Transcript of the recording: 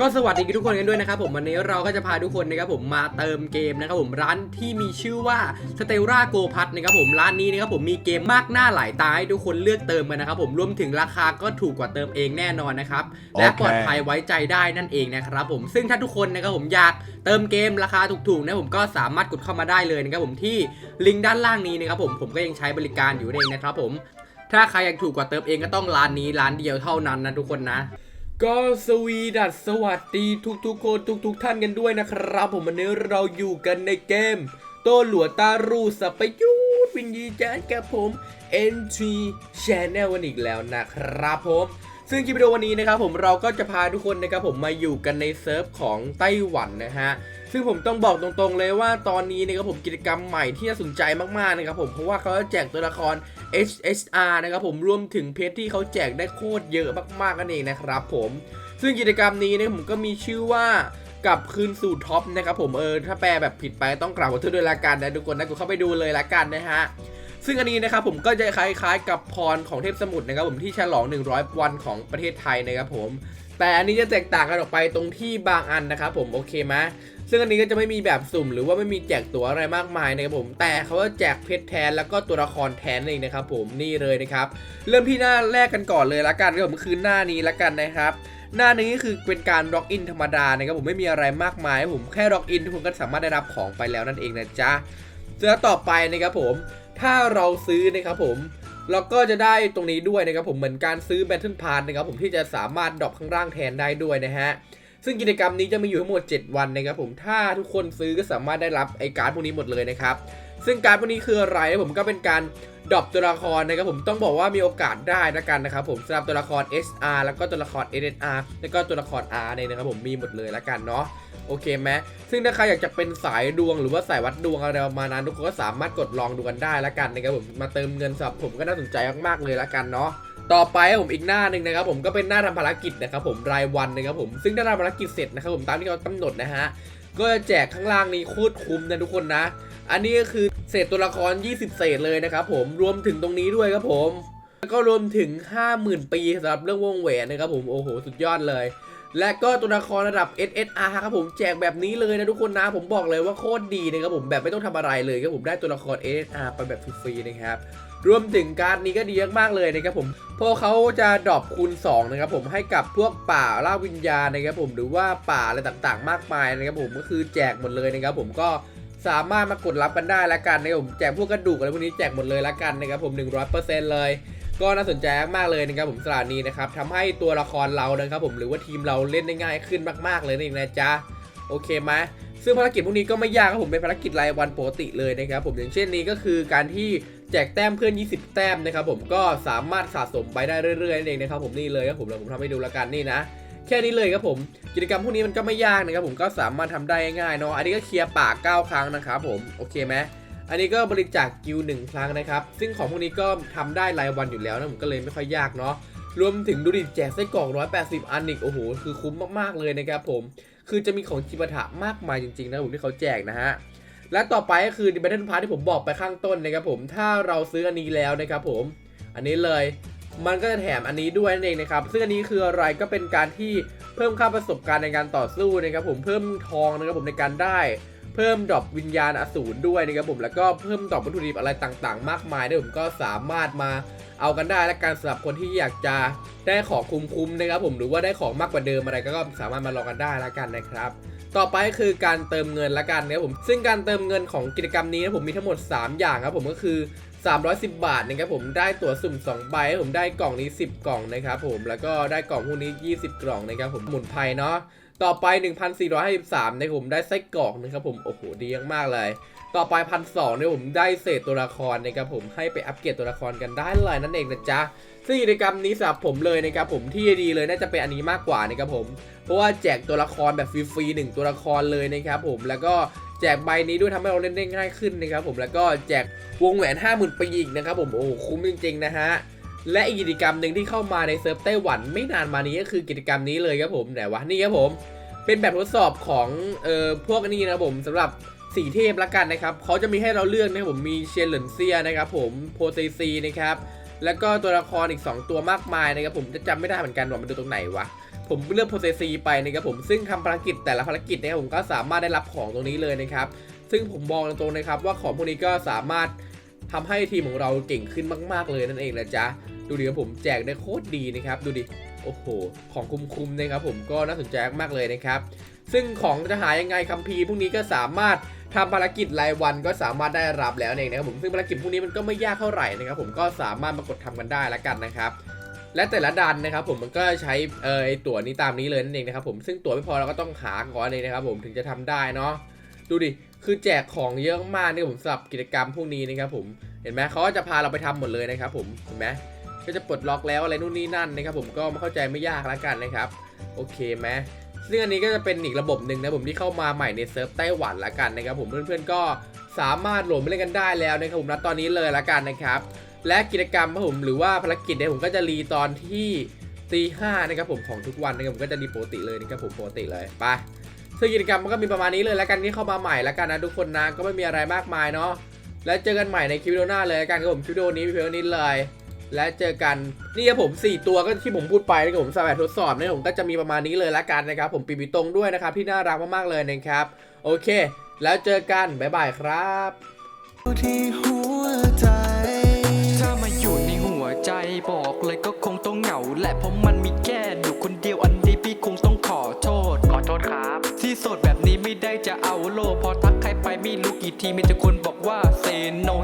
ก็สวัสดีทุกคนกันด้วยนะครับผมวันนี้เราก็จะพาทุกคนนะครับผมมาเติมเกมนะครับผมร้านที่มีชื่อว่า s t e l l a Go p a s นะครับผมร้านนี้นะครับผมมีเกมมากหน้าหลายตาให้ทุกคนเลือกเติมกันนะครับผมรวมถึงราคาก็ถูกกว่าเติมเองแน่นอนนะครับและโอเคปลอดภัยไว้ใจได้นั่นเองนะครับผมซึ่งถ้าทุกคนนะครับผมอยากเติมเกมราคาถูกๆนะผมก็สามารถกดเข้ามาได้เลยนะครับผมที่ลิงก์ด้านล่างนี้นะครับผมผมก็ยังใช้บริการอยู่นั่นเองนะครับผมถ้าใครอยากถูกกว่าเติมเองก็ต้องร้านนี้ร้านเดียวเท่านั้นนะทุกคนนะ ก็สวีดัสสวัสดีทุกทุกคนทุกทุกท่านกันด้วยนะครับ ผมวันนี้เราอยู่กันในเกม โตหลัวตารูสไปยุทธวิญญาจันกับผม NT Channel วันอีกแล้วนะครับผมซึ่งคลิปวิดีโอวันนี้นะครับผมเราก็จะพาทุกคนนะครับผมมาอยู่กันในเซิร์ฟของไต้หวันนะฮะ ซึ่งผมต้องบอกตรงๆเลยว่าตอนนี้นะครับผมกิจกรรมใหม่ที่น่าสนใจมากๆนะครับผมเพราะว่าเขาจะแจกตัวละคร HSR นะครับผมรวมถึงเพชรที่เขาแจกได้โคตรเยอะมากๆกันเองนะครับผมซึ่งกิจกรรมนี้เนี่ยผมก็มีชื่อว่ากลับคืนสู่ท็อปนะครับผมเออถ้าแปลแบบผิดไปต้องกราบขอโทษด้วยละกันนะทุกคนนะกูเข้าไปดูเลยละกันนะฮะซึ่งอันนี้นะครับผมก็จะคล้ายๆ กับพรของเทพสมุทรนะครับผมที่ฉลอง 100 วันของประเทศไทยนะครับผม แต่อันนี้จะแตกต่างกันออกไปตรงที่บางอันนะครับผมโอเคไหม ซึ่งอันนี้ก็จะไม่มีแบบสุ่ม หรือว่าไม่มีแจกตั๋วอะไรมากมายนะครับผม แต่เขาจะแจกเพชรแทนแล้วก็ตัวละครแทนเองนะครับผมนี่เลยนะครับเริ่มที่หน้าแรกกันก่อนเลยละกันครับผมคือหน้านี้ละกันนะครับหน้านี้คือเป็นการล็อกอินธรรมดานะครับผมไม่มีอะไรมากมายผมแค่ล็อกอินทุกคนก็สามารถได้รับของไปแล้วนั่นเองนะจ๊ะแล้วต่อไปนะครับผมถ้าเราซื้อนะครับผมเราก็จะได้ตรงนี้ด้วยนะครับผมเหมือนการซื้อ Battle Pass นะครับผมที่จะสามารถดรอปข้างล่างแทนได้ด้วยนะฮะ ซึ่งกิจกรรมนี้จะมีอยู่ทั้งหมด 7 วันนะครับผมถ้าทุกคนซื้อก็สามารถได้รับไอการ์ดพวกนี้หมดเลยนะครับซึ่งการ์ดพวกนี้คืออะไรผมก็เป็นการดรอปตัวละครนะครับผมต้องบอกว่ามีโอกาสได้นะกันนะครับผมสำหรับตัวละคร SR แล้วก็ตัวละคร SNR แล้วก็ตัวละคร R เนี่ยนะครับผมมีหมดเลยละกันเนาะโอเคไหมซึ่งถ้าใครอยากจะเป็นสายดวงหรือว่าสายวัดดวงอะไรประมาณนั้นทุกคนก็สามารถกดลองดูกันได้ละกันนะครับผมมาเติมเงินสำหรับผมก็น่าสนใจมากๆเลยละกันเนาะ ต่อไปผมอีกหน้าหนึ่งนะครับผมก็เป็นหน้าทำภารกิจนะครับผมรายวันนะครับผมซึ่งถ้าทำภารกิจเสร็จนะครับผมตามที่เขากำหนดนะฮะก็จะแจกข้างล่างนี้โคตรคุ้มนะทุกคนนะ อันนี้ก็คือเศษตัวละคร 20 เศษเลยนะครับผมรวมถึงตรงนี้ด้วยครับผมแล้วก็รวมถึง 50,000 ปีสำหรับเรื่องวงแหวนนะครับผมโอ้โหสุดยอดเลย และก็ตัวละครระดับ SSR ครับผมแจกแบบนี้เลยนะทุกคนนะผมบอกเลยว่าโคตรดีนะครับผมแบบไม่ต้องทำอะไรเลยครับผมได้ตัวละคร SSR ไปแบบฟรีๆนะครับ รวมถึงการดนี้ก็ดีมากๆเลยนะครับผมเพราะเขาจะดรอปคูณ2นะครับผมให้กับพวกป่าล่าวิญญาณนะครับผมหรือว่าป่าอะไรต่างๆ มากมายนะครับผมก็คือแจกหมดเลยนะครับผมก็สามารถมากดรับกันได้ละกันนะครับผมแจกพวกกระดูกอะไรพวกนี้แจกหมดเลยละกันนะครับผม 100%เลย ก็น่าสนใจมากเลยนะครับผมสถานีนะครับทำให้ตัวละครเรานะครับผมหรือว่าทีมเราเล่นได้ง่ายขึ้นมาก ๆเลยนั่นเองนะจ๊ะโอเคไหม ซึ่งภารกิจพวกนี้ก็ไม่ยากครับผมเป็นภารกิจรายวันปกติเลยนะครับผมอย่างเช่นนี้ก็คือการที่แจกแต้มเพื่อน 20 แต้มนะครับผมก็สามารถสะสมไปได้เรื่อยๆนั่นเองนะครับผมนี่เลยครับผมเดี๋ยวผมทำให้ดูละกันนี่นะแค่นี้เลยครับผมกิจกรรมพวกนี้มันก็ไม่ยากนะครับผมก็สามารถทำได้ง่ายๆเนาะอันนี้ก็เคลียร์ป่า9ครั้งนะครับผมโอเคไหมอันนี้ก็บริจาคกิลหนึ่งครั้งนะครับซึ่งของพวกนี้ก็ทำได้รายวันอยู่แล้วนะผมก็เลยไม่ค่อยยากเนาะรวมถึงดูดิแจกไส้กรอก180 อันอีกโอ้โหคือคุ้มมากๆเลยนะครับผม คือจะมีของจิปาถะมากมายจริงๆนะผมที่เขาแจกนะฮะและต่อไปก็คือ The Battle Pass ที่ผมบอกไปข้างต้นนะครับผมถ้าเราซื้ออันนี้แล้วนะครับผมอันนี้เลยมันก็จะแถมอันนี้ด้วยนั่นเองนะครับ ซึ่งอันนี้คืออะไรก็เป็นการที่เพิ่มค่าประสบการณ์ในการต่อสู้นะครับผมเพิ่มทองนะครับผมในการได้ เพิ่มดรอปวิญญาณอสูรด้วยนะครับผมแล้วก็เพิ่มดรอปวัตถุดิบอะไรต่างๆ มากมายด้วยผมก็สามารถมา เอากันได้และการสำหรับคนที่อยากจะได้ของคุ้มๆนะครับผมหรือว่าได้ของมากกว่าเดิมอะไรก็สามารถมาลองกันได้แล้วกันนะครับ ต่อไปคือการเติมเงินละกันนะครับผมซึ่งการเติมเงินของกิจกรรมนี้นะผมมีทั้งหมด 3 อย่างครับผมก็คือ 310 บาทนะครับผมได้ตั๋วสุ่ม 2 ใบผมได้กล่องนี้ 10 กล่องนะครับผมแล้วก็ได้กล่องพวกนี้ 20 กล่องนะครับผมหมุนไพ่เนาะต่อไป 1,453นะครับผมได้ไส้กรอกนะครับผมโอ้โหดีมากเลย ต่อไปพันสองเนี่ยผมได้เศษตัวละครนะครับผมให้ไปอัปเกรดตัวละครกันได้เลยนั่นเองนะจ๊ะซึ่งกิจกรรมนี้สำหรับผมเลยนะครับผมที่ดีเลยน่าจะเป็นอันนี้มากกว่านะครับผม เพราะว่าแจกตัวละครแบบฟรีๆหนึ่งตัวละครเลยนะครับผมแล้วก็แจกใบนี้ด้วยทำให้เราเล่นได้ง่ายขึ้นนะครับผมแล้วก็แจกวงแหวน 50,000ปีอีกนะครับผมโอ้คุ้มจริงๆนะฮะและอีกกิจกรรมหนึ่งที่เข้ามาในเซิร์ฟไต้หวันไม่นานมานี้ก็คือกิจกรรมนี้เลยครับผมไหนวะนี่ครับผม เป็นแบบทดสอบของเอ่อพวกนี้นะครับผมสำหรับ สีเทพละกันนะครับเขาจะมีให้เราเลือกนะครับผมมีเชยนเหลินเซียนะครับผมโพเซซีนะครับแล้วก็ตัวละครอีก 2 ตัวมากมายนะครับผมจะจำไม่ได้เหมือนกันว่ามันดูตรงไหนวะผมเลือกโปรเซซีไปนะครับผมซึ่งทำภารกิจแต่ละภารกิจนะครับผมก็สามารถได้รับของตรงนี้เลยนะครับ ซึ่งผมบอกตรงๆนะครับว่าของพวกนี้ก็สามารถทำให้ทีมของเราเก่งขึ้นมาก ๆเลยนั่นเองนะจ๊ะ ดูดิครับผมแจกได้โคตรดีนะครับ ดูดิ โอ้โห ของคุ้มๆนะครับผมก็น่าสนใจมากเลยนะครับ ซึ่งของจะหายังไงคัมภีร์พวกนี้ก็สามารถทำภารกิจรายวันก็สามารถได้รับแล้วเองนะครับผมซึ่งภารกิจพวกนี้มันก็ไม่ยากเท่าไหร่นะครับผมก็สามารถมากดทำกันได้แล้วกันนะครับและแต่ละดันนะครับผมมันก็ใช้เออไอตั๋วนี้ตามนี้เลยนั่นเองนะครับผมซึ่งตั๋วไม่พอเราก็ต้องหาก่อนเลยนะครับผมถึงจะทำได้เนาะดูดิคือแจกของเยอะมากนี่ผมสำหรับกิจกรรมพวกนี้นะครับผมเห็นไหมเขาก็จะพาเราไปทำหมดเลยนะครับผมเห็นไหม ก็จะปลดล็อกแล้วอะไรนู่นนี่นั่นนะครับผมก็มาเข้าใจไม่ยากแล้วกันนะครับโอเคไหมซึ่งอันนี้ก็จะเป็นอีกระบบหนึ่งนะผมที่เข้ามาใหม่ในเซิร์ฟไต้หวันละกันนะครับผมเพื่อนๆก็สามารถโหลดมาเล่นกันได้แล้วนะครับผมณตอนนี้เลยละกันนะครับ และกิจกรรมผมหรือว่าภารกิจเนี่ยผมก็จะรีตอนที่ตีห้านะครับผมของทุกวันนะครับผมก็จะรีโปกติเลยนะครับผมโปกติเลยไปซึ่งกิจกรรมมันก็มีประมาณนี้เลยแล้วกันที่เข้ามาใหม่แล้วกันนะทุกคนนะก็ไม่มีอะไรมากมายเนาะแล้วเจอกันใหม่ในคลิปวิดีโอหน้าเลยละกันครับผมคลิปวิดีโอนี้มีเพียงเท่านี้เลย และเจอกันนี่ครับผม 4 ตัวก็ที่ผมพูดไปนะครับผมสแบบทดสอบเนี่ยผมก็จะมีประมาณนี้เลยละกันนะครับ ผมปีบิตรงด้วยนะครับ ที่น่ารักมากๆเลยนะครับ โอเค แล้วเจอกันบ๊ายบายครับที่หัวใจถ้ามาอยู่ในหัวใจบอกเลยก็คงต้องเหงาแหละเพราะมันมีแค่อยู่คนเดียวอันนี้พี่คงต้องขอโทษขอโทษครับ ที่โสดแบบนี้ไม่ได้จะเอาโลกพอทักใครไปไม่รู้กี่ทีมีแต่คนบอกว่า